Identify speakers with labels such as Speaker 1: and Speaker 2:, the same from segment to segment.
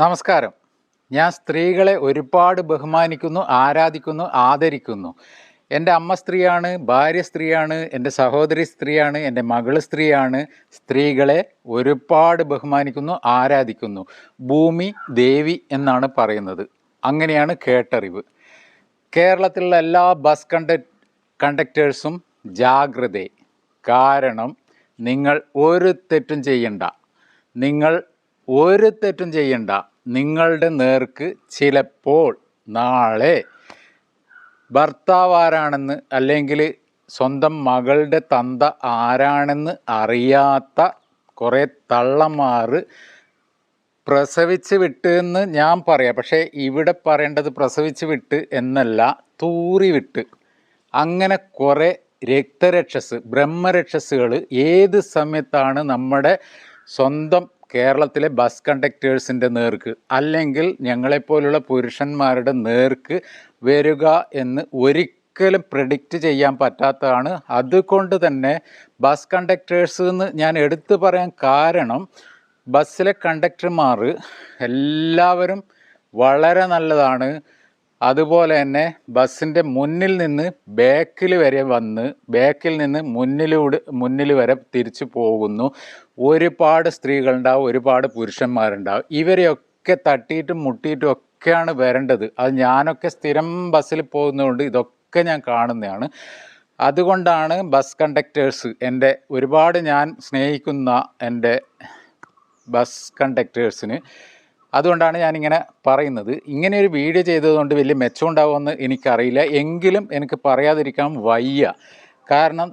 Speaker 1: നമസ്കാരം. ഞാൻ സ്ത്രീകളെ ഒരുപാട് ബഹുമാനിക്കുന്നു ആരാധിക്കുന്നു ആദരിക്കുന്നു. എന്റെ അമ്മ സ്ത്രീയാണ് ഭാര്യ സ്ത്രീയാണ് എന്റെ സഹോദരി സ്ത്രീയാണ് എന്റെ മകൾ സ്ത്രീയാണ്. സ്ത്രീകളെ ഒരുപാട് ബഹുമാനിക്കുന്നു ആരാധിക്കുന്നു. ഭൂമി ദേവി എന്നാണ് പറയുന്നത്. അങ്ങനെയാണ് കേട്ടറിവ്. കേരളത്തിലുള്ള എല്ലാ ബസ് കണ്ട കണ്ടക്ടേഴ്സും ജാഗ്രത. കാരണം നിങ്ങൾ ഒരു തെറ്റും ചെയ്യണ്ട. നിങ്ങൾ ഒരു തെറ്റും ചെയ്യണ്ട. നിങ്ങളുടെ നേർക്ക് ചിലപ്പോൾ നാളെ ഭർത്താവാരാണെന്ന് അല്ലെങ്കിൽ സ്വന്തം മകളുടെ തന്ത ആരാണെന്ന് അറിയാത്ത കുറേ തള്ളമാറ് പ്രസവിച്ച് വിട്ട് എന്ന് ഞാൻ പറയാം. പക്ഷേ ഇവിടെ പറയേണ്ടത് പ്രസവിച്ച് വിട്ട് എന്നല്ല തൂറി വിട്ട്. അങ്ങനെ കുറേ രക്തരക്ഷസ് ബ്രഹ്മരക്ഷസുകൾ ഏത് സമയത്താണ് നമ്മുടെ സ്വന്തം കേരളത്തിലെ ബസ് കണ്ടക്ടേഴ്സിന്റെ നേർക്ക് അല്ലെങ്കിൽ ഞങ്ങളെപ്പോലുള്ള പുരുഷന്മാരുടെ നേർക്ക് വരിക എന്ന് ഒരിക്കലും പ്രഡിക്റ്റ് ചെയ്യാൻ പറ്റാത്തതാണ്. അതുകൊണ്ട് തന്നെ ബസ് കണ്ടക്ടേഴ്സ് എന്ന് ഞാൻ എടുത്തു പറയാൻ കാരണം ബസ്സിലെ കണ്ടക്ടർമാർ എല്ലാവരും വളരെ നല്ലതാണ്. അതുപോലെ തന്നെ ബസ്സിന്റെ മുന്നിൽ നിന്ന് ബാക്കിൽ വരെ വന്ന് ബാക്കിൽ നിന്ന് മുന്നിലൂടെ മുന്നിൽ വരെ തിരിച്ചു പോകുന്നു. ഒരുപാട് സ്ത്രീകളുണ്ടാവും ഒരുപാട് പുരുഷന്മാരുണ്ടാവും. ഇവരെയൊക്കെ തട്ടിയിട്ടും മുട്ടിയിട്ടും ഒക്കെയാണ് വരേണ്ടത്. അത് ഞാനൊക്കെ സ്ഥിരം ബസ്സിൽ പോകുന്നതുകൊണ്ട് ഇതൊക്കെ ഞാൻ കാണുന്നതാണ്. അതുകൊണ്ടാണ് ബസ് കണ്ടക്ടേഴ്സ് എന്റെ ഒരുപാട് ഞാൻ സ്നേഹിക്കുന്ന എന്റെ ബസ് കണ്ടക്ടേഴ്സിന് അതുകൊണ്ടാണ് ഞാനിങ്ങനെ പറയുന്നത്. ഇങ്ങനെ ഒരു വീഡിയോ ചെയ്തതുകൊണ്ട് വലിയ മെച്ചം ഉണ്ടാവുമെന്ന് എനിക്കറിയില്ല. എങ്കിലും എനിക്ക് പറയാതിരിക്കാൻ വയ്യ. കാരണം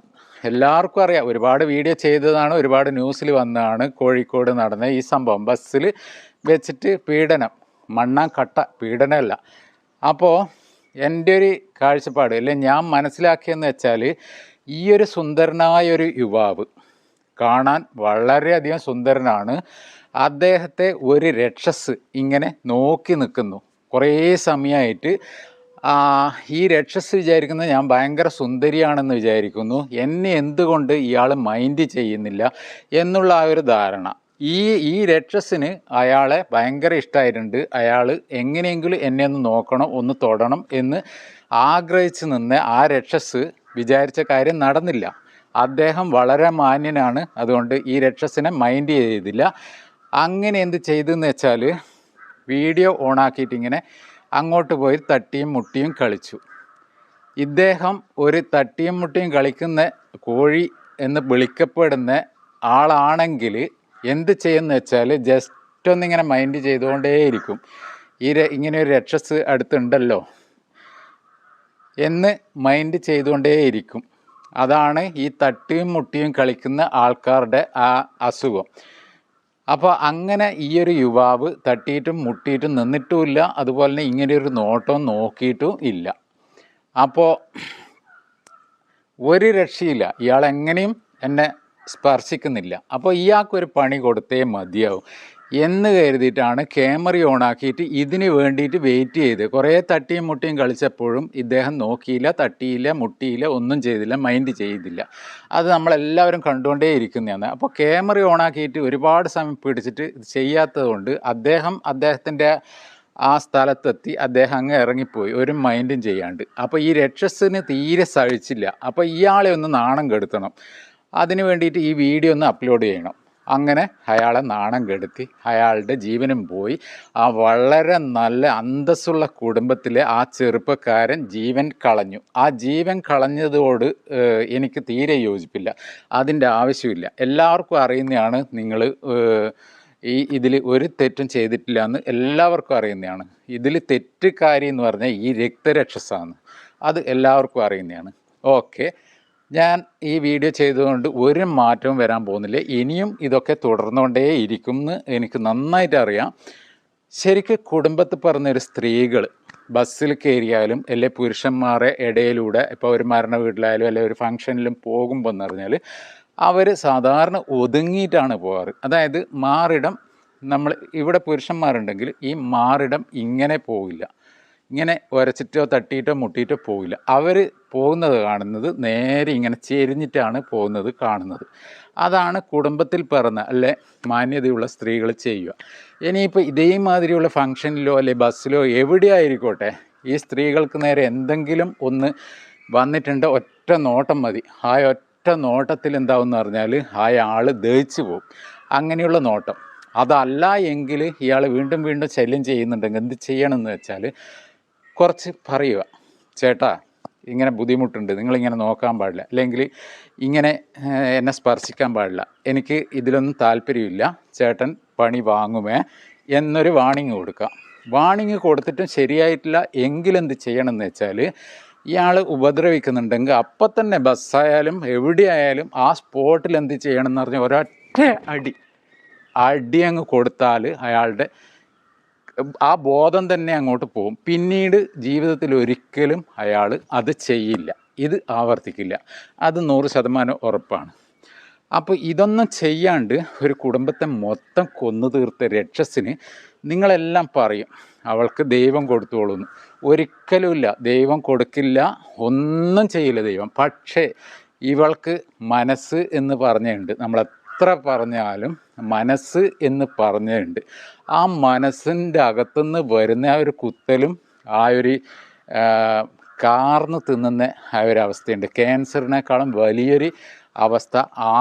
Speaker 1: എല്ലാവർക്കും അറിയാം ഒരുപാട് വീഡിയോ ചെയ്തതാണ് ഒരുപാട് ന്യൂസിൽ വന്നതാണ് കോഴിക്കോട് നടന്ന ഈ സംഭവം. ബസ്സിൽ വെച്ചിട്ട് പീഡനം മണ്ണാങ്കട്ട പീഡനമല്ല. അപ്പോൾ എന്റെ ഒരു കാഴ്ചപ്പാട് അല്ലെ ഞാൻ മനസ്സിലാക്കിയെന്ന് വെച്ചാൽ ഈ ഒരു സുന്ദരനായ ഒരു യുവാവ് കാണാൻ വളരെയധികം സുന്ദരനാണ്. അദ്ദേഹത്തെ ഒരു രക്ഷസ് ഇങ്ങനെ നോക്കി നിൽക്കുന്നു. കുറേ സമയമായിട്ട് ഈ രക്ഷസ് വിചാരിക്കുന്നത് ഞാൻ ഭയങ്കര സുന്ദരിയാണെന്ന് വിചാരിക്കുന്നു. എന്നെ എന്തുകൊണ്ട് ഇയാൾ മൈൻഡ് ചെയ്യുന്നില്ല എന്നുള്ള ആ ഒരു ധാരണ. ഈ ഈ രക്ഷസിന് അയാളെ ഭയങ്കര ഇഷ്ടമായിട്ടുണ്ട് അയാൾ എങ്ങനെയെങ്കിലും എന്നെ ഒന്ന് നോക്കണം ഒന്ന് തൊടണം എന്ന് ആഗ്രഹിച്ച് നിന്ന് ആ രക്ഷസ് വിചാരിച്ച കാര്യം നടന്നില്ല. അദ്ദേഹം വളരെ മാന്യനാണ്. അതുകൊണ്ട് ഈ രക്ഷസിനെ മൈൻഡ് ചെയ്തില്ല. അങ്ങനെ എന്ത് ചെയ്തെന്ന് വെച്ചാൽ വീഡിയോ ഓണാക്കിയിട്ട് ഇങ്ങനെ അങ്ങോട്ട് പോയി തട്ടിയും മുട്ടിയും കളിച്ചു. ഇദ്ദേഹം ഒരു തട്ടിയും മുട്ടിയും കളിക്കുന്ന കോഴി എന്ന് വിളിക്കപ്പെടുന്ന ആളാണെങ്കിൽ എന്ത് ചെയ്യുന്ന വെച്ചാൽ ജസ്റ്റ് ഒന്നിങ്ങനെ മൈൻഡ് ചെയ്തുകൊണ്ടേയിരിക്കും. ഈ ഇങ്ങനെ ഒരു രക്ഷസ് അടുത്തുണ്ടല്ലോ എന്ന് മൈൻഡ് ചെയ്തുകൊണ്ടേയിരിക്കും. അതാണ് ഈ തട്ടിയും മുട്ടിയും കളിക്കുന്ന ആൾക്കാരുടെ ആ അസുഖം. അപ്പോൾ അങ്ങനെ ഈ ഒരു യുവാവ് തട്ടിയിട്ടും മുട്ടിയിട്ടും നിന്നിട്ടുമില്ല. അതുപോലെ തന്നെ ഒരു നോട്ടം നോക്കിയിട്ടും ഇല്ല. അപ്പോൾ ഒരു രക്ഷയില്ല. ഇയാൾ എങ്ങനെയും എന്നെ സ്പർശിക്കുന്നില്ല. അപ്പോൾ ഇയാൾക്കൊരു പണി കൊടുത്തേ മതിയാവും. എന്ന് കരുതിയിട്ടാണ് ക്യാമറ ഓണാക്കിയിട്ട് ഇതിന് വേണ്ടിയിട്ട് വെയിറ്റ് ചെയ്ത് കുറേ തട്ടിയും മുട്ടിയും കളിച്ചപ്പോഴും ഇദ്ദേഹം നോക്കിയില്ല തട്ടിയില്ല മുട്ടിയില്ല ഒന്നും ചെയ്തില്ല മൈൻഡ് ചെയ്തില്ല. അത് നമ്മളെല്ലാവരും കണ്ടുകൊണ്ടേ ഇരിക്കുന്നതാണ്. അപ്പോൾ ക്യാമറ ഓണാക്കിയിട്ട് ഒരുപാട് സമയം പിടിച്ചിട്ട് ചെയ്യാത്തതുകൊണ്ട് അദ്ദേഹം അദ്ദേഹത്തിന്റെ ആ സ്ഥലത്തെത്തി അദ്ദേഹം അങ്ങ് ഇറങ്ങിപ്പോയി ഒരു മൈൻഡും ചെയ്യാണ്ട്. അപ്പോൾ ഈ രക്ഷസിന് തീരെ സഹിച്ചില്ല. അപ്പോൾ ഇയാളെ ഒന്ന് നാണം കെടുത്തണം. അതിന് വേണ്ടിയിട്ട് ഈ വീഡിയോ ഒന്ന് അപ്ലോഡ് ചെയ്യണം. അങ്ങനെ അയാളെ നാണം കെടുത്തി അയാളുടെ ജീവനും പോയി. ആ വളരെ നല്ല അന്തസ്സുള്ള കുടുംബത്തിലെ ആ ചെറുപ്പക്കാരൻ ജീവൻ കളഞ്ഞു. ആ ജീവൻ കളഞ്ഞതോട് എനിക്ക് തീരെ യോജിപ്പില്ല. അതിന്റെ ആവശ്യമില്ല. എല്ലാവർക്കും അറിയുന്നതാണ് നിങ്ങൾ ഈ ഇതിൽ ഒരു തെറ്റും ചെയ്തിട്ടില്ല എന്ന് എല്ലാവർക്കും അറിയുന്നതാണ്. ഇതിൽ തെറ്റുകാരി എന്ന് പറഞ്ഞാൽ ഈ രക്തരക്ഷസാണ് അത് എല്ലാവർക്കും അറിയുന്നതാണ്. ഓക്കെ. ഞാൻ ഈ വീഡിയോ ചെയ്തുകൊണ്ട് ഒരു മാറ്റവും വരാൻ പോകുന്നില്ല. ഇനിയും ഇതൊക്കെ തുടർന്നുകൊണ്ടേ ഇരിക്കും എന്ന് എനിക്ക് നന്നായിട്ട് അറിയാം. ശരിക്ക് കുടുംബത്തിൽ പറഞ്ഞൊരു സ്ത്രീകൾ ബസ്സിൽ കയറിയാലും അല്ലെ പുരുഷന്മാരെ ഇടയിലൂടെ ഇപ്പോൾ ഒരു മരണ വീട്ടിലായാലും അല്ലെ ഒരു ഫംഗ്ഷനിലും പോകുമ്പോൾ എന്ന് പറഞ്ഞാൽ അവർ സാധാരണ ഒതുങ്ങിയിട്ടാണ് പോകാറ്. അതായത് മാറിടം നമ്മൾ ഇവിടെ പുരുഷന്മാരുണ്ടെങ്കിൽ ഈ മാറിടം ഇങ്ങനെ പോവില്ല ഇങ്ങനെ ഉരച്ചിട്ടോ തട്ടിയിട്ടോ മുട്ടിയിട്ടോ പോവില്ല. അവർ പോകുന്നത് കാണുന്നത് നേരെ ഇങ്ങനെ ചെരിഞ്ഞിട്ടാണ് പോകുന്നത് കാണുന്നത്. അതാണ് കുടുംബത്തിൽ പിറന്ന അല്ലെ മാന്യതയുള്ള സ്ത്രീകൾ ചെയ്യുക. ഇനിയിപ്പോൾ ഇതേമാതിരിയുള്ള ഫംഗ്ഷനിലോ അല്ലെ ബസ്സിലോ എവിടെയായിരിക്കോട്ടെ ഈ സ്ത്രീകൾക്ക് നേരെ എന്തെങ്കിലും ഒന്ന് വന്നിട്ടുണ്ട് ഒറ്റ നോട്ടം മതി. ആ ഒറ്റ നോട്ടത്തിൽ എന്താവും എന്ന് പറഞ്ഞാൽ അയാൾ ദഹിച്ചു പോകും അങ്ങനെയുള്ള നോട്ടം. അതല്ല എങ്കിൽ ഇയാൾ വീണ്ടും വീണ്ടും ശല്യം ചെയ്യുന്നുണ്ടെങ്കിൽ എന്ത് ചെയ്യണമെന്ന് വെച്ചാൽ കുറച്ച് പറയുക. ചേട്ടാ ഇങ്ങനെ ബുദ്ധിമുട്ടുണ്ട്. നിങ്ങളിങ്ങനെ നോക്കാൻ പാടില്ല. അല്ലെങ്കിൽ ഇങ്ങനെ എന്നെ സ്പർശിക്കാൻ പാടില്ല. എനിക്ക് ഇതിലൊന്നും താല്പര്യമില്ല. ചേട്ടൻ പണി വാങ്ങുമേ എന്നൊരു വാണിങ് കൊടുക്കുക വാണിങ് കൊടുത്തിട്ടും ശരിയായിട്ടില്ല. എങ്കിലെന്ത് ചെയ്യണമെന്ന് വെച്ചാൽ ഇയാൾ ഉപദ്രവിക്കുന്നുണ്ടെങ്കിൽ അപ്പം തന്നെ ബസ്സായാലും എവിടെയായാലും ആ സ്പോട്ടിൽ എന്ത് ചെയ്യണമെന്ന് പറഞ്ഞാൽ ഒരൊറ്റ അടി അടി അങ്ങ് കൊടുത്താൽ അയാളുടെ ആ ബോധം തന്നെ അങ്ങോട്ട് പോകും. പിന്നീട് ജീവിതത്തിൽ ഒരിക്കലും അയാൾ അത് ചെയ്യില്ല. ഇത് ആവർത്തിക്കില്ല. അത് നൂറ് ശതമാനം ഉറപ്പാണ്. അപ്പോൾ ഇതൊന്നും ചെയ്യാണ്ട് ഒരു കുടുംബത്തെ മൊത്തം കൊന്നു തീർത്ത രക്ഷസിന് നിങ്ങളെല്ലാം പറയും അവൾക്ക് ദൈവം കൊടുത്തോളൂന്ന്. ഒരിക്കലുമില്ല ദൈവം കൊടുക്കില്ല. ഒന്നും ചെയ്യില്ല ദൈവം. പക്ഷേ ഇവൾക്ക് മനസ്സ് എന്ന് പറഞ്ഞുണ്ട് നമ്മൾ എത്ര പറഞ്ഞാലും മനസ്സ് എന്ന് പറഞ്ഞിട്ടുണ്ട് ആ മനസ്സിന്റെ അകത്തുനിന്ന് വരുന്ന ആ ഒരു കുത്തലും ആ ഒരു കാർന്ന് തിന്നുന്ന ആ ഒരു അവസ്ഥയുണ്ട്. ക്യാൻസറിനേക്കാളും വലിയൊരു അവസ്ഥ ആ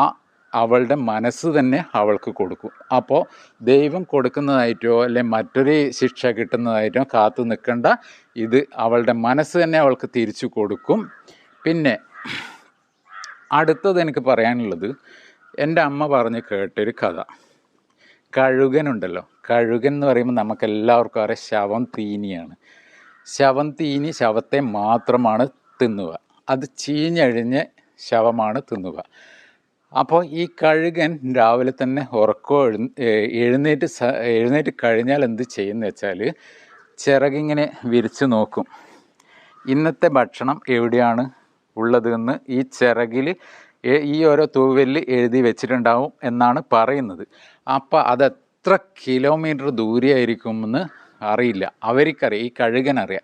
Speaker 1: അവളുടെ മനസ്സ് തന്നെ അവൾക്ക് കൊടുക്കും. അപ്പോൾ ദൈവം കൊടുക്കുന്നതായിട്ടോ അല്ലെ മറ്റൊരു ശിക്ഷ കിട്ടുന്നതായിട്ടോ കാത്തു നിൽക്കേണ്ട. ഇത് അവളുടെ മനസ്സ് തന്നെ അവൾക്ക് തിരിച്ചു കൊടുക്കും. പിന്നെ അടുത്തത് എനിക്ക് പറയാനുള്ളത് എന്റെ അമ്മ പറഞ്ഞ് കേട്ടൊരു കഥ. കഴുകനുണ്ടല്ലോ. കഴുകൻ എന്ന് പറയുമ്പോൾ നമുക്ക് എല്ലാവർക്കും അറിയാം ശവം തീനിയാണ്. ശവം തീനി ശവത്തെ മാത്രമാണ് തിന്നുക. അത് ചീഞ്ഞഴിഞ്ഞ് ശവമാണ് തിന്നുക. അപ്പോൾ ഈ കഴുകൻ രാവിലെ തന്നെ ഉറക്കോ എഴു- എഴുന്നേറ്റ് എഴുന്നേറ്റ് കഴിഞ്ഞാൽ എന്ത് ചെയ്യുന്ന വെച്ചാൽ ചിറകിങ്ങനെ വിരിച്ച് നോക്കും. ഇന്നത്തെ ഭക്ഷണം എവിടെയാണ് ഉള്ളതെന്ന് ഈ ചിറകിൽ ഈ ഓരോ തൂവലിൽ എഴുതി വെച്ചിട്ടുണ്ടാവും എന്നാണ് പറയുന്നത്. അപ്പോൾ അത് എത്ര കിലോമീറ്റർ ദൂരെയായിരിക്കുമെന്ന് അറിയില്ല. അവർക്കറിയാം ഈ കഴുകനറിയാം.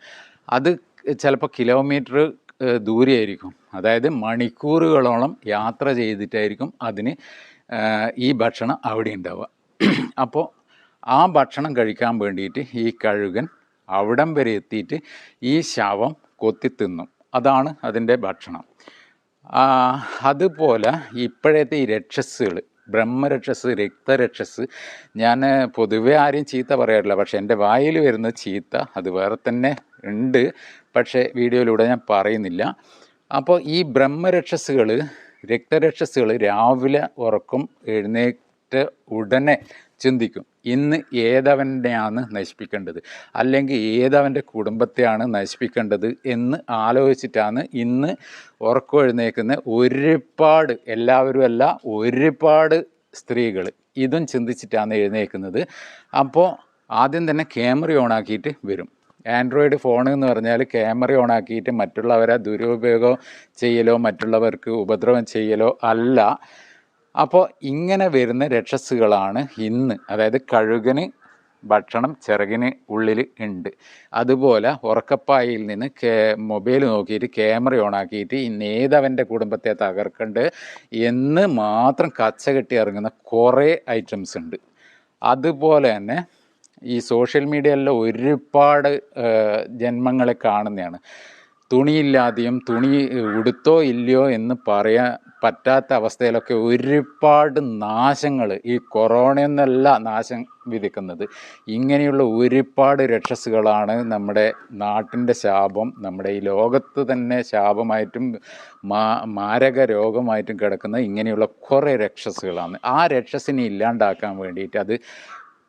Speaker 1: അത് ചിലപ്പോൾ കിലോമീറ്റർ ദൂരെയായിരിക്കും. അതായത് മണിക്കൂറുകളോളം യാത്ര ചെയ്തിട്ടായിരിക്കും അതിന് ഈ ഭക്ഷണം അവിടെ ഉണ്ടാവുക. അപ്പോൾ ആ ഭക്ഷണം കഴിക്കാൻ വേണ്ടിയിട്ട് ഈ കഴുകൻ അവിടം വരെ എത്തിയിട്ട് ഈ ശവം കൊത്തി തിന്നും. അതാണ് അതിന്റെ ഭക്ഷണം. അതുപോലെ ഇപ്പോഴത്തെ ഈ രക്ഷസുകൾ ബ്രഹ്മരക്ഷസ് രക്തരക്ഷസ് ഞാൻ പൊതുവെ ആരെയും ചീത്ത പറയാറില്ല. പക്ഷേ എന്റെ വായിൽ വരുന്ന ചീത്ത അത് വേറെ തന്നെ ഉണ്ട്. പക്ഷേ വീഡിയോയിലൂടെ ഞാൻ പറയുന്നില്ല. അപ്പോൾ ഈ ബ്രഹ്മരക്ഷസുകൾ രക്തരക്ഷസുകൾ രാവിലെ ഉറക്കം എഴുന്നേറ്റ ഉടനെ ചിന്തിക്കും. ഇന്ന് ഏതവനെയാണ് നശിപ്പിക്കേണ്ടത്? അല്ലെങ്കിൽ ഏതവന്റെ കുടുംബത്തെയാണ് നശിപ്പിക്കേണ്ടത് എന്ന് ആലോചിച്ചിട്ടാണ് ഇന്ന് ഉറക്കം എഴുന്നേക്കുന്ന ഒരുപാട് എല്ലാവരും അല്ല ഒരുപാട് സ്ത്രീകൾ ഇതും ചിന്തിച്ചിട്ടാണ് എഴുന്നേക്കുന്നത് അപ്പോൾ ആദ്യം തന്നെ ക്യാമറ ഓണാക്കിയിട്ട് വരും. ആൻഡ്രോയിഡ് ഫോൺ എന്ന് പറഞ്ഞാൽ ക്യാമറ ഓണാക്കിയിട്ട് മറ്റുള്ളവരെ ദുരുപയോഗം ചെയ്യലോ മറ്റുള്ളവർക്ക് ഉപദ്രവം ചെയ്യലോ അല്ല. അപ്പോൾ ഇങ്ങനെ വരുന്ന രക്ഷസുകളാണ് ഇന്ന്. അതായത് കഴുകന് ഭക്ഷണം ചിറകിന് ഉള്ളിൽ ഉണ്ട് അതുപോലെ ഉറക്കപ്പായിൽ നിന്ന് കേ മൊബൈൽ നോക്കിയിട്ട് ക്യാമറ ഓണാക്കിയിട്ട് ഇന്ന് ഏതവന്റെ കുടുംബത്തെ തകർക്കണ്ട് എന്ന് മാത്രം കച്ച കെട്ടി ഇറങ്ങുന്ന കുറേ ഐറ്റംസ് ഉണ്ട് അതുപോലെ തന്നെ ഈ സോഷ്യൽ മീഡിയയിലെ ഒരുപാട് ജന്മങ്ങളെ കാണുന്നതാണ്. തുണിയില്ലാതെയും തുണി ഉടുത്തോ ഇല്ലയോ എന്ന് പറയാൻ പറ്റാത്ത അവസ്ഥയിലൊക്കെ ഒരുപാട് നാശങ്ങൾ ഈ കൊറോണ എന്നല്ല നാശം വിധിക്കുന്നത് ഇങ്ങനെയുള്ള ഒരുപാട് രക്ഷസുകളാണ് നമ്മുടെ നാട്ടിന്റെ ശാപം നമ്മുടെ ഈ ലോകത്ത് തന്നെ ശാപമായിട്ടും മാ മാരക രോഗമായിട്ടും കിടക്കുന്ന ഇങ്ങനെയുള്ള കുറേ രക്ഷസുകളാണ് ആ രക്ഷസിനെ ഇല്ലാണ്ടാക്കാൻ വേണ്ടിയിട്ട് അത്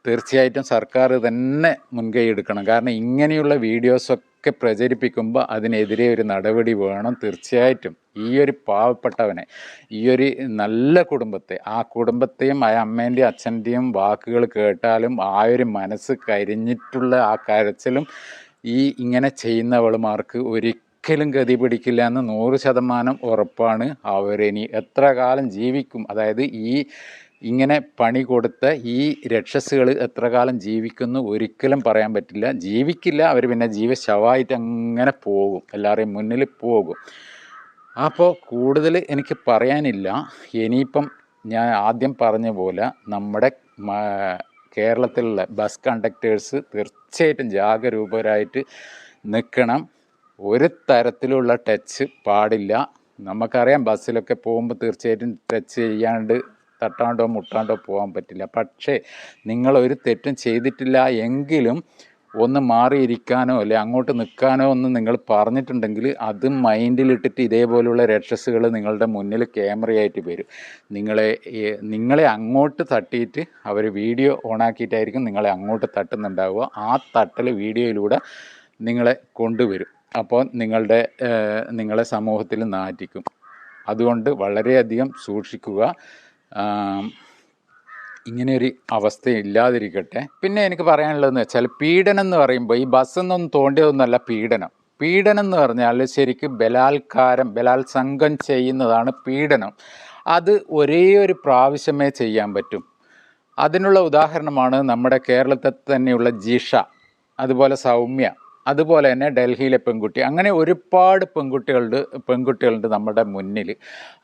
Speaker 1: തീർച്ചയായിട്ടും സർക്കാർ തന്നെ മുൻകൈ എടുക്കണം. കാരണം ഇങ്ങനെയുള്ള വീഡിയോസൊക്കെ പ്രചരിപ്പിക്കുമ്പോൾ അതിനെതിരെ ഒരു നടപടി വേണം തീർച്ചയായിട്ടും. ഈ ഒരു പാവപ്പെട്ടവനെ ഈ ഒരു നല്ല കുടുംബത്തെ ആ കുടുംബത്തെയും ആ അമ്മേന്റെയും അച്ഛന്റെയും വാക്കുകൾ കേട്ടാലും ആ ഒരു മനസ്സ് കരിഞ്ഞിട്ടുള്ള ആ കരച്ചിലും ഈ ഇങ്ങനെ ചെയ്യുന്നവളുമാർക്ക് ഒരിക്കലും ഗതി പിടിക്കില്ല എന്ന് നൂറ് ശതമാനം ഉറപ്പാണ്. അവരിനി എത്ര കാലം ജീവിക്കും? അതായത് ഈ ഇങ്ങനെ പണി കൊടുത്ത ഈ രക്ഷസുകൾ എത്ര കാലം ജീവിക്കുന്നു ഒരിക്കലും പറയാൻ പറ്റില്ല. ജീവിക്കില്ല അവർ പിന്നെ ജീവശവായിട്ട് അങ്ങനെ പോകും. എല്ലാവരെയും മുന്നിൽ പോകും. അപ്പോൾ കൂടുതൽ എനിക്ക് പറയാനില്ല. ഇനിയിപ്പം ഞാൻ ആദ്യം പറഞ്ഞ പോലെ നമ്മുടെ കേരളത്തിലുള്ള ബസ് കണ്ടക്ടേഴ്സ് തീർച്ചയായിട്ടും ജാഗരൂപരായിട്ട് നിൽക്കണം ഒരു തരത്തിലുള്ള ടച്ച് പാടില്ല. നമുക്കറിയാം ബസ്സിലൊക്കെ പോകുമ്പോൾ തീർച്ചയായിട്ടും ടച്ച് ചെയ്യാണ്ട് തട്ടാണ്ടോ മുട്ടാണ്ടോ പോകാൻ പറ്റില്ല. പക്ഷേ നിങ്ങളൊരു തെറ്റും ചെയ്തിട്ടില്ല എങ്കിലും ഒന്ന് മാറിയിരിക്കാനോ അല്ലെ അങ്ങോട്ട് നിൽക്കാനോ ഒന്ന് നിങ്ങൾ പറഞ്ഞിട്ടുണ്ടെങ്കിൽ അത് മൈൻഡിലിട്ടിട്ട് ഇതേപോലെയുള്ള രക്ഷസുകൾ നിങ്ങളുടെ മുന്നിൽ ക്യാമറയായിട്ട് വരും. നിങ്ങളെ നിങ്ങളെ അങ്ങോട്ട് തട്ടിയിട്ട് അവർ വീഡിയോ ഓണാക്കിയിട്ടായിരിക്കും നിങ്ങളെ അങ്ങോട്ട് തട്ടുന്നുണ്ടാവുക. ആ തട്ടൽ വീഡിയോയിലൂടെ നിങ്ങളെ കൊണ്ടുവരും. അപ്പോൾ നിങ്ങളുടെ നിങ്ങളെ സമൂഹത്തിൽ നാറ്റിക്കും. അതുകൊണ്ട് വളരെയധികം സൂക്ഷിക്കുക. ഇങ്ങനെയൊരു അവസ്ഥ ഇല്ലാതിരിക്കട്ടെ പിന്നെ എനിക്ക് പറയാനുള്ളതെന്ന് വെച്ചാൽ പീഡനം എന്ന് പറയുമ്പോൾ ഈ ബസ്സൊന്നും തോണ്ടിയതൊന്നുമല്ല പീഡനം. പീഡനം എന്ന് പറഞ്ഞാൽ ശരിക്കും ബലാത്കാരം ബലാത്സംഗം ചെയ്യുന്നതാണ് പീഡനം. അത് ഒരേ ഒരു പ്രാവശ്യമേ ചെയ്യാൻ പറ്റും. അതിനുള്ള ഉദാഹരണമാണ് നമ്മുടെ കേരളത്തിൽ തന്നെയുള്ള ജിഷ അതുപോലെ സൗമ്യ. അതുപോലെ തന്നെ ഡൽഹിയിലെ പെൺകുട്ടി. അങ്ങനെ ഒരുപാട് പെൺകുട്ടികളുണ്ട് പെൺകുട്ടികളുണ്ട് നമ്മുടെ മുന്നിൽ.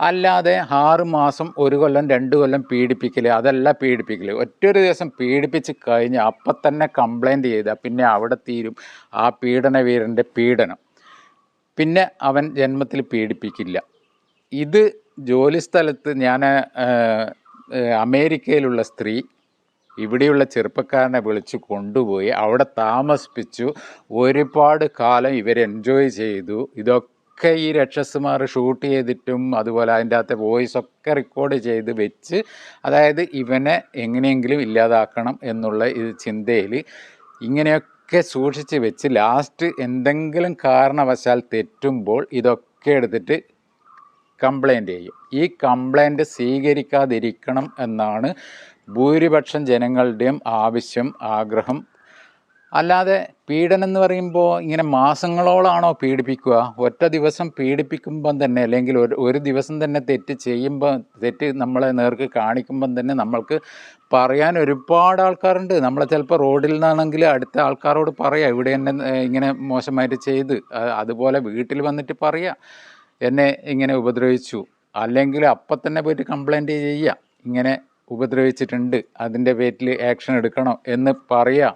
Speaker 1: അല്ലാതെ ആറ് മാസം ഒരു കൊല്ലം രണ്ട് കൊല്ലം പീഡിപ്പിക്കൽ അതല്ല പീഡിപ്പിക്കൽ ഒറ്റൊരു ദിവസം പീഡിപ്പിച്ച് കഴിഞ്ഞ് അപ്പം തന്നെ കംപ്ലൈന്റ് ചെയ്താൽ പിന്നെ അവിടെ തീരും ആ പീഡന വീരന്റെ പീഡനം. പിന്നെ അവൻ ജന്മത്തിൽ പീഡിപ്പിക്കില്ല. ഇത് ജോലി സ്ഥലത്ത് ഞാൻ അമേരിക്കയിലുള്ള സ്ത്രീ ഇവിടെയുള്ള ചെറുപ്പക്കാരനെ വിളിച്ച് കൊണ്ടുപോയി അവിടെ താമസിപ്പിച്ചു. ഒരുപാട് കാലം ഇവർ എൻജോയ് ചെയ്തു. ഇതൊക്കെ ഈ രക്ഷസുമാർ ഷൂട്ട് ചെയ്തിട്ടും അതുപോലെ അതിന്റെ അകത്തെ വോയിസ് ഒക്കെ റെക്കോർഡ് ചെയ്ത് വെച്ച് അതായത് ഇവനെ എങ്ങനെയെങ്കിലും ഇല്ലാതാക്കണം എന്നുള്ള ഇത് ചിന്തയിൽ ഇങ്ങനെയൊക്കെ സൂക്ഷിച്ച് വെച്ച് ലാസ്റ്റ് എന്തെങ്കിലും കാരണവശാൽ തെറ്റുമ്പോൾ ഇതൊക്കെ എടുത്തിട്ട് കംപ്ലൈന്റ് ചെയ്യും. ഈ കംപ്ലൈന്റ് സ്വീകരിക്കാതിരിക്കണം എന്നാണ് ഭൂരിപക്ഷം ജനങ്ങളുടെയും ആവശ്യം ആഗ്രഹം. അല്ലാതെ പീഡനം എന്ന് പറയുമ്പോൾ ഇങ്ങനെ മാസങ്ങളോളാണോ പീഡിപ്പിക്കുക? ഒറ്റ ദിവസം പീഡിപ്പിക്കുമ്പം തന്നെ അല്ലെങ്കിൽ ഒരു ഒരു ദിവസം തന്നെ തെറ്റ് ചെയ്യുമ്പോൾ തെറ്റ് നമ്മളെ നേർക്ക് കാണിക്കുമ്പം തന്നെ നമ്മൾക്ക് പറയാൻ ഒരുപാട് ആൾക്കാരുണ്ട്. നമ്മൾ ചിലപ്പോൾ റോഡിൽ നിന്നാണെങ്കിൽ അടുത്ത ആൾക്കാരോട് പറയാം ഇവിടെ എന്നെ ഇങ്ങനെ മോശമായിട്ട് ചെയ്ത്. അതുപോലെ വീട്ടിൽ വന്നിട്ട് പറയാം. എന്നെ ഇങ്ങനെ ഉപദ്രവിച്ചു. അല്ലെങ്കിൽ അപ്പം തന്നെ പോയിട്ട് കംപ്ലൈന്റ് ചെയ്യുക. ഇങ്ങനെ ഉപദ്രവിച്ചിട്ടുണ്ട്. അതിന്റെ പേരിൽ ആക്ഷൻ എടുക്കണം എന്ന് പറയാം.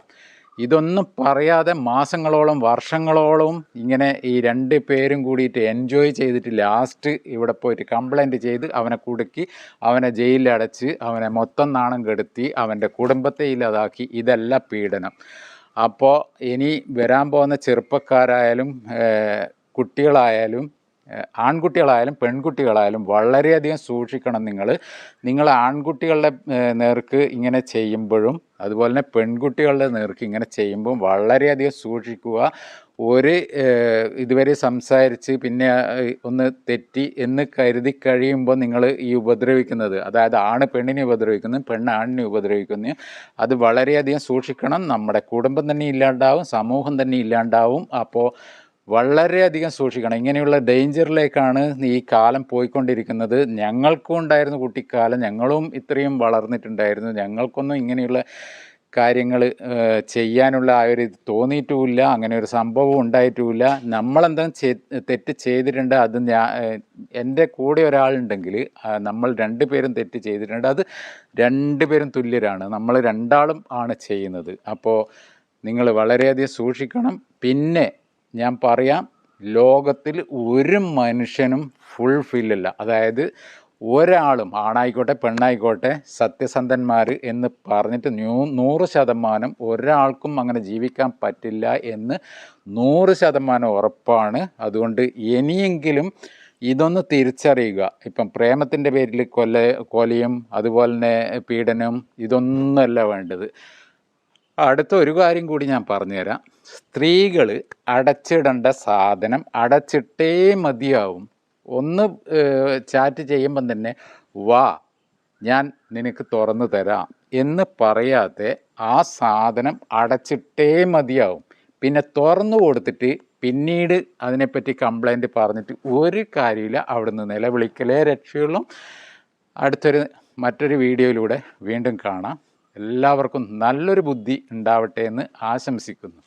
Speaker 1: ഇതൊന്നും പറയാതെ മാസങ്ങളോളം വർഷങ്ങളോളം ഇങ്ങനെ ഈ രണ്ട് പേരും കൂടിയിട്ട് എൻജോയ് ചെയ്തിട്ട് ലാസ്റ്റ് ഇവിടെ പോയിട്ട് കംപ്ലൈന്റ് ചെയ്ത് അവനെ കുടുക്കി അവനെ ജയിലിൽ അടച്ച് അവനെ മൊത്തം നാണം കെടുത്തി അവന്റെ കുടുംബത്തെ ഇല്ലാതാക്കി. ഇതല്ല പീഡനം. അപ്പോൾ ഇനി വരാൻ പോകുന്ന ചെറുപ്പക്കാരായാലും കുട്ടികളായാലും ആൺകുട്ടികളായാലും പെൺകുട്ടികളായാലും വളരെയധികം സൂക്ഷിക്കണം നിങ്ങൾ നിങ്ങൾ ആൺകുട്ടികളുടെ നേർക്ക് ഇങ്ങനെ ചെയ്യുമ്പോഴും അതുപോലെ തന്നെ പെൺകുട്ടികളുടെ നേർക്ക് ഇങ്ങനെ ചെയ്യുമ്പോൾ വളരെയധികം സൂക്ഷിക്കുക. ഒരു ഇതുവരെ സംസാരിച്ച് പിന്നെ ഒന്ന് തെറ്റി എന്ന് കരുതി കഴിയുമ്പോൾ നിങ്ങൾ ഈ ഉപദ്രവിക്കുന്നത് അതായത് ആണ് പെണ്ണിനെ ഉപദ്രവിക്കുന്നു പെണ്ണ് ആണിനെ ഉപദ്രവിക്കുന്നു അത് വളരെയധികം സൂക്ഷിക്കണം. നമ്മുടെ കുടുംബം തന്നെ ഇല്ലാണ്ടാവും സമൂഹം തന്നെ ഇല്ലാണ്ടാവും. അപ്പോൾ വളരെയധികം സൂക്ഷിക്കണം. ഇങ്ങനെയുള്ള ഡേഞ്ചറിലേക്കാണ് ഈ കാലം പോയിക്കൊണ്ടിരിക്കുന്നത്. ഞങ്ങൾക്കും ഉണ്ടായിരുന്നു കുട്ടിക്കാലം. ഞങ്ങളും ഇത്രയും വളർന്നിട്ടുണ്ടായിരുന്നു. ഞങ്ങൾക്കൊന്നും ഇങ്ങനെയുള്ള കാര്യങ്ങൾ ചെയ്യാനുള്ള ആ ഒരു തോന്നിയിട്ടുമില്ല. അങ്ങനെ ഒരു സംഭവം ഉണ്ടായിട്ടുമില്ല. നമ്മളെന്തെങ്കിലും ചെയ് തെറ്റ് ചെയ്തിട്ടുണ്ട്. അത് ഞാൻ എന്റെ കൂടെ ഒരാളുണ്ടെങ്കിൽ നമ്മൾ രണ്ട് പേരും തെറ്റ് ചെയ്തിട്ടുണ്ട്. അത് രണ്ടുപേരും തുല്യരാണ്. നമ്മൾ രണ്ടാളും ആണ് ചെയ്യുന്നത്. അപ്പോൾ നിങ്ങൾ വളരെയധികം സൂക്ഷിക്കണം. പിന്നെ ഞാൻ പറയാം ലോകത്തിൽ ഒരു മനുഷ്യനും ഫുൾഫിൽ അല്ല അതായത് ഒരാളും ആണായിക്കോട്ടെ പെണ്ണായിക്കോട്ടെ സത്യസന്ധന്മാർ എന്ന് പറഞ്ഞിട്ട് ന്യൂ നൂറ് ശതമാനം ഒരാൾക്കും അങ്ങനെ ജീവിക്കാൻ പറ്റില്ല എന്ന് നൂറ് ശതമാനം ഉറപ്പാണ്. അതുകൊണ്ട് ഇനിയെങ്കിലും ഇതൊന്ന് തിരിച്ചറിയുക. ഇപ്പം പ്രേമത്തിന്റെ പേരിൽ കൊല കൊലയും അതുപോലെ തന്നെ പീഡനവും ഇതൊന്നുമല്ല വേണ്ടത്. അടുത്ത ഒരു കാര്യം കൂടി ഞാൻ പറഞ്ഞുതരാം. സ്ത്രീകൾ അടച്ചിടേണ്ട സാധനം അടച്ചിട്ടേ മതിയാവും. ഒന്ന് ചാറ്റ് ചെയ്യുമ്പം തന്നെ വാ ഞാൻ നിനക്ക് തുറന്നു തരാം എന്ന് പറയാതെ ആ സാധനം അടച്ചിട്ടേ മതിയാവും. പിന്നെ തുറന്നു കൊടുത്തിട്ട് പിന്നീട് അതിനെപ്പറ്റി കംപ്ലൈന്റ് പറഞ്ഞിട്ട് ഒരു കാര്യമില്ല അവിടുന്ന് നിലവിളിക്കലേ രക്ഷയുള്ളൂ. അടുത്തൊരു മറ്റൊരു വീഡിയോയിലൂടെ വീണ്ടും കാണാം. എല്ലാവർക്കും നല്ലൊരു ബുദ്ധി ഉണ്ടാവട്ടെ എന്ന് ആശംസിക്കുന്നു.